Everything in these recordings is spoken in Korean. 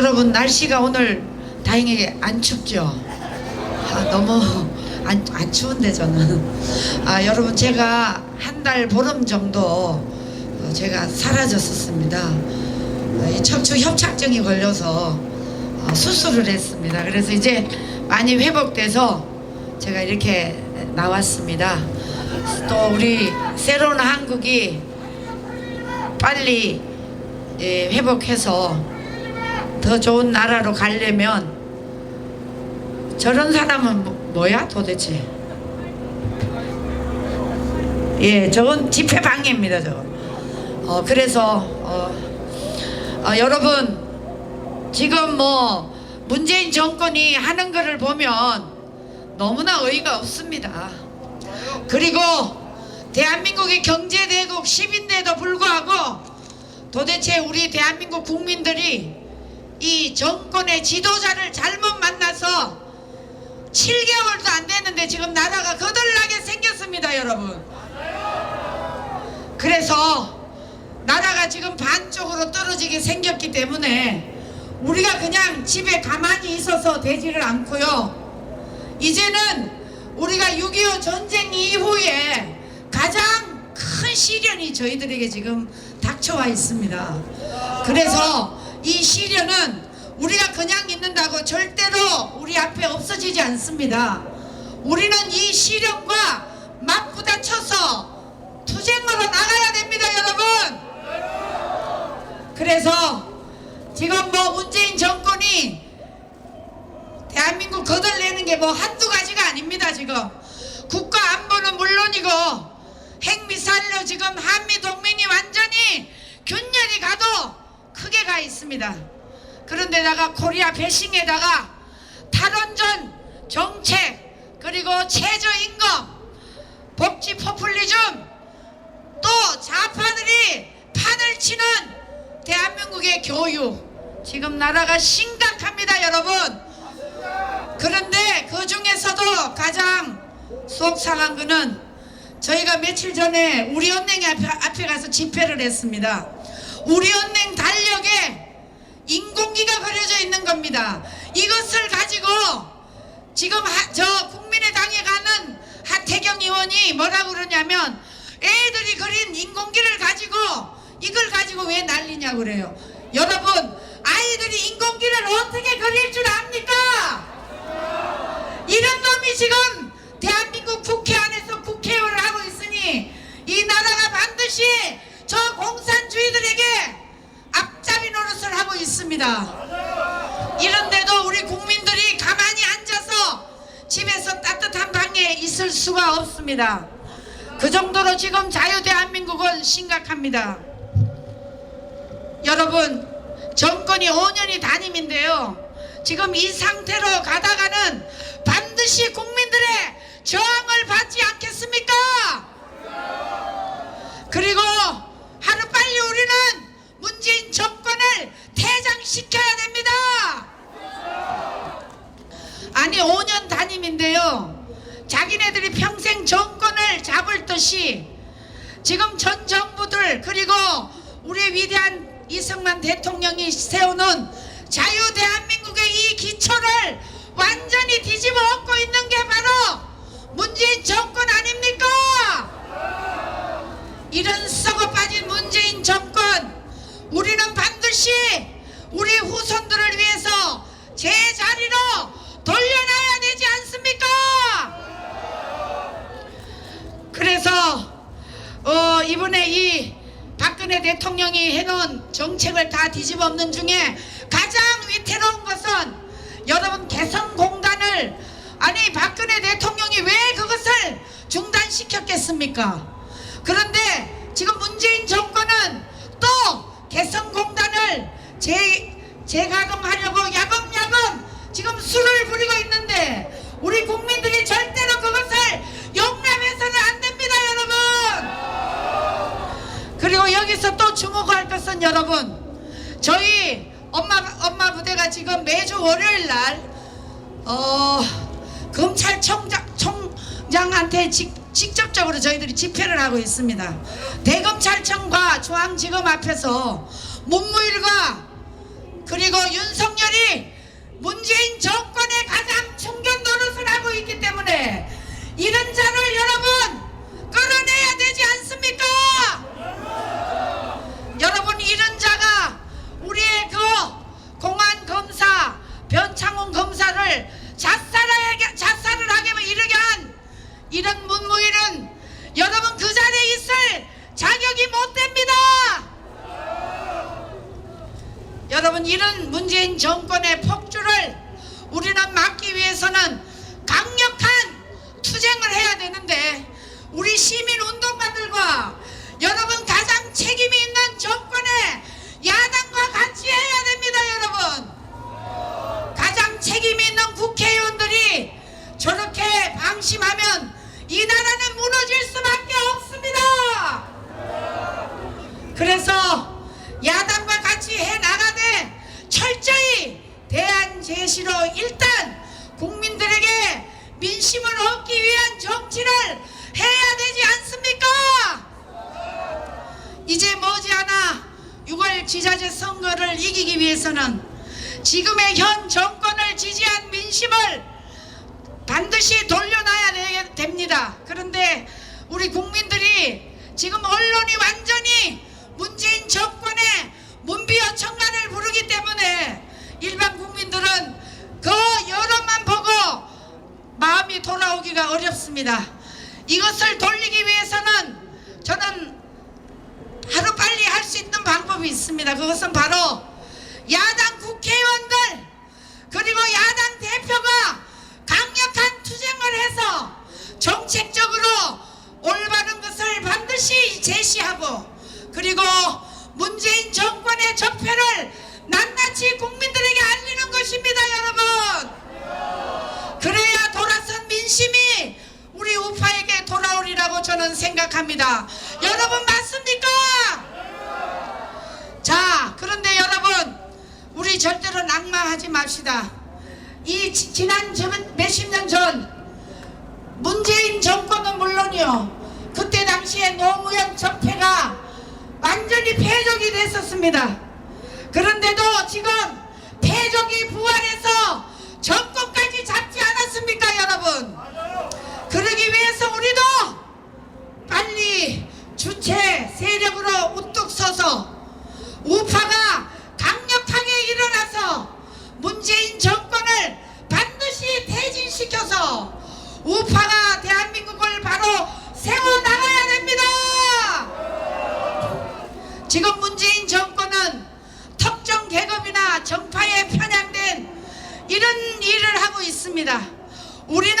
여러분 날씨가 오늘 다행히 안 춥죠? 아, 너무 안, 안 추운데 저는 아 여러분 제가 한 달 보름 정도 어, 제가 사라졌었습니다. 어, 이 척추 협착증이 걸려서 어, 수술을 했습니다. 그래서 이제 많이 회복돼서 제가 이렇게 나왔습니다. 또 우리 새로운 한국이 빨리 예, 회복해서 더 좋은 나라로 가려면 저런 사람은 뭐, 뭐야 도대체? 예, 저건 집회 방해입니다, 저거. 어, 그래서 어, 어, 여러분 지금 뭐 문재인 정권이 하는 것을 보면 너무나 어이가 없습니다. 그리고 대한민국이 경제대국 10인데도 불구하고 도대체 우리 대한민국 국민들이 이 정권의 지도자를 잘못 만나서 7개월도 안 됐는데 지금 나라가 거덜나게 생겼습니다, 여러분. 그래서 나라가 지금 반쪽으로 떨어지게 생겼기 때문에 우리가 그냥 집에 가만히 있어서 되지를 않고요. 이제는 우리가 6.25 전쟁 이후에 가장 큰 시련이 저희들에게 지금 닥쳐와 있습니다. 그래서 이 시련은 우리가 그냥 있는다고 절대로 우리 앞에 없어지지 않습니다. 우리는 이 시련과 맞부딪혀서 투쟁으로 나가야 됩니다, 여러분. 그래서 지금 뭐 문재인 정권이 대한민국 거덜내는 게 뭐 한두 가지가 아닙니다, 지금. 국가 안보는 물론이고 핵미사일로 지금 한미 동맹이 완전히 균열이 가도 크게 가 있습니다. 그런데다가 코리아 배싱에다가 탈원전 정책 그리고 최저임금 복지 포퓰리즘 또 좌파들이 판을 치는 대한민국의 교육 지금 나라가 심각합니다 여러분. 그런데 그 중에서도 가장 속상한 거는 저희가 며칠 전에 우리 은행 앞에, 앞에 가서 집회를 했습니다 우리은행 달력에 인공기가 그려져 있는 겁니다 이것을 가지고 지금 하- 저 국민의당에 가는 하태경 의원이 뭐라고 그러냐면 애들이 그린 인공기를 가지고 이걸 가지고 왜 난리냐고 그래요. 여러분 아이들이 인공기를 어떻게 그릴 줄 압니까? 이런 놈이 지금 대한민국 국회 안에서 국회의원을 하고 있으니 이 나라가 반드시 저 공산주의들에게 앞잡이 노릇을 하고 있습니다. 이런데도 우리 국민들이 가만히 앉아서 집에서 따뜻한 방에 있을 수가 없습니다. 그 정도로 지금 자유 대한민국은 심각합니다. 여러분, 정권이 5년이 단임인데요. 지금 이 상태로 가다가는 반드시 국민들의 저항을 받지 않겠습니까? 그리고 하루빨리 우리는 문재인 정권을 퇴장시켜야 됩니다. 아니 5년 단임인데요. 자기네들이 평생 정권을 잡을 듯이 지금 전 정부들 그리고 우리 위대한 이승만 대통령이 세우는 자유 대한민국의 이 기초를 완전히 뒤집어 엎고 있는 게 바로 문재인 정권 아닙니까? 이런 썩어 빠진 문재인 정권 우리는 반드시 우리 후손들을 위해서 제자리로 돌려놔야 되지 않습니까? 그래서 어, 이번에 이 박근혜 대통령이 해놓은 정책을 다 뒤집어 엎는 중에 가장 위태로운 것은 여러분 개성공단을 아니 박근혜 대통령이 왜 그것을 중단시켰겠습니까? 그런데 지금 문재인 정권은 또 개성공단을 재, 재가동하려고 야금야금 지금 것은 여러분 저희 엄마 엄마 부대가 지금 매주 월요일 날 어, 검찰청장 청장한테 직, 직접적으로 저희들이 집회를 하고 있습니다. 대검찰청과 중앙지검 앞에서 문무일과 그리고 윤석열이 문재인 정권의 가장 충견 노릇을 하고 있기 때문에 이런 자를 여러분 끌어내야 되지 않습니까? 여러분 이런 자가 우리의 그 공안 검사 변창훈 검사를 자살하게 자살을 하게 이르게 한 이런 문무일은 여러분 그 자리에 있을 자격이 못 됩니다. 여러분 이런 문재인 정권의 폭주를 우리는 막기 위해서는 강력한 투쟁을 해야 되는데 우리 시민 운동가들과 여러분 가장 책임이 있는 정권의 야당과 같이 해야 됩니다 여러분 가장 책임이 있는 국회의원들이 저렇게 방심하면 이 나라는 무너질 수밖에 없습니다 그래서 야당과 같이 해 나가되 철저히 대안 제시로 일단 국민들에게 민심을 얻기 위한 정치를 해야 되지 않습니까? 이제 머지않아 6월 지자체 선거를 이기기 위해서는 지금의 현 정권을 지지한 민심을 반드시 돌려놔야 되- 됩니다. 그런데 우리 국민들이 지금 언론이 완전히 문재인 정권의 문비어 청간을 부르기 때문에 일반 국민들은 그 여론만 보고 마음이 돌아오기가 어렵습니다. 이것을 돌리기 위해서는 저는 하루 빨리 할 수 있는 방법이 있습니다. 그것은 바로 야당 국회의원들 그리고 야당 대표가 강력한 투쟁을 해서 정책적으로 올바른 것을 반드시 제시하고 그리고 문재인 정권의 적폐를 낱낱이 국민들에게 알리는 것입니다, 여러분. 그래야 돌아선 민심이 우리 우파에게 돌아오리라고 저는 생각합니다. 여러분 맞습니까? 자, 그런데 여러분, 우리 절대로 낙마하지 맙시다. 이 지- 지난 저- 몇십 년 전 문재인 정권은 물론이요. 그때 당시에 노무현 적폐가 완전히 폐적이 됐었습니다. 그런데도 지금 폐적이 부활해서 정권까지 잡지 않았습니까, 여러분? 그러기 위해서 우리도 빨리 주체 세력으로 우뚝 서서 우파가 강력하게 일어나서 문재인 정권을 반드시 퇴진시켜서 우파가 대한민국을 바로 세워나가야 됩니다. 지금 문재인 정권은 특정 계급이나 정파에 편향된 이런 일을 하고 있습니다. 우리는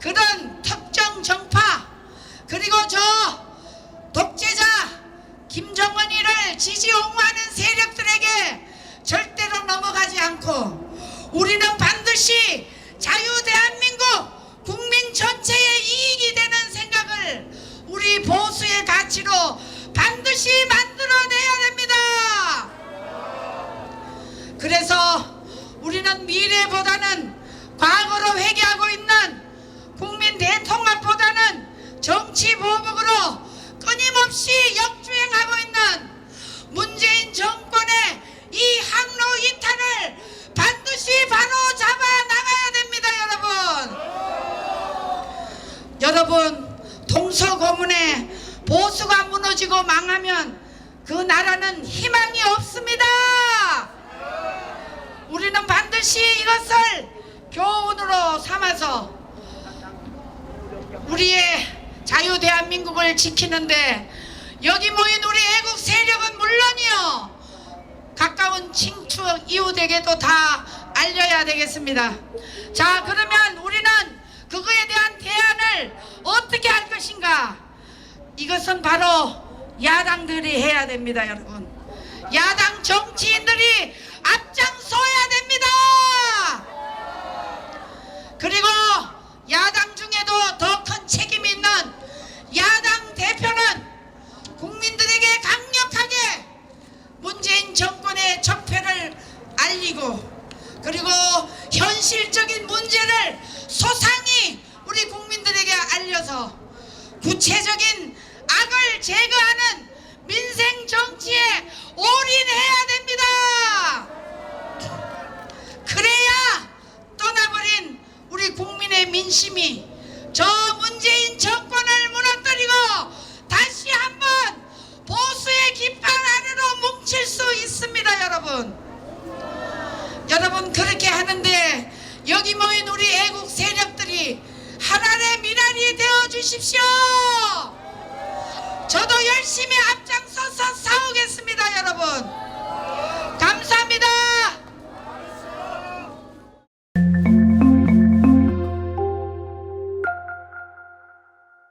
그런 특정 정파 그리고 저 독재자 김정은이를 지지 옹호하는 세력들에게 절대로 넘어가지 않고 우리는 반드시 자유 대한민국 국민 전체의 이익이 되는 생각을 우리 보수의 가치로 반드시 만 들어내야 됩니다. 그래서 우리는 미래보다는 과거로 회귀하고 있는 국민 대통합보다는 정치 보복으로 끊임없이 역주행하고 있는 문재인 정권의 이 항로 이탄을 반드시 바로 잡아 나가야 됩니다, 여러분. 여러분, 동서고문에 보수가 무너지고 망하면 그 나라는 희망이 없습니다. 우리는 반드시 이것을 교훈으로 삼아서 우리의 자유 대한민국을 지키는데 여기 모인 우리 애국 세력은 물론이요 가까운 친추 이웃에게도 다 알려야 되겠습니다. 자 그러면 우리는 그거에 대한 대안을 어떻게 할 것인가? 이것은 바로 야당들이 해야 됩니다, 여러분. 야당 정치인들이 앞장서야 됩니다. 그리고 야당 중에도 더 여기 모인 우리 애국 세력들이 하나의 미란이 되어 주십시오. 저도 열심히 앞장서서 싸우겠습니다, 여러분. 감사합니다.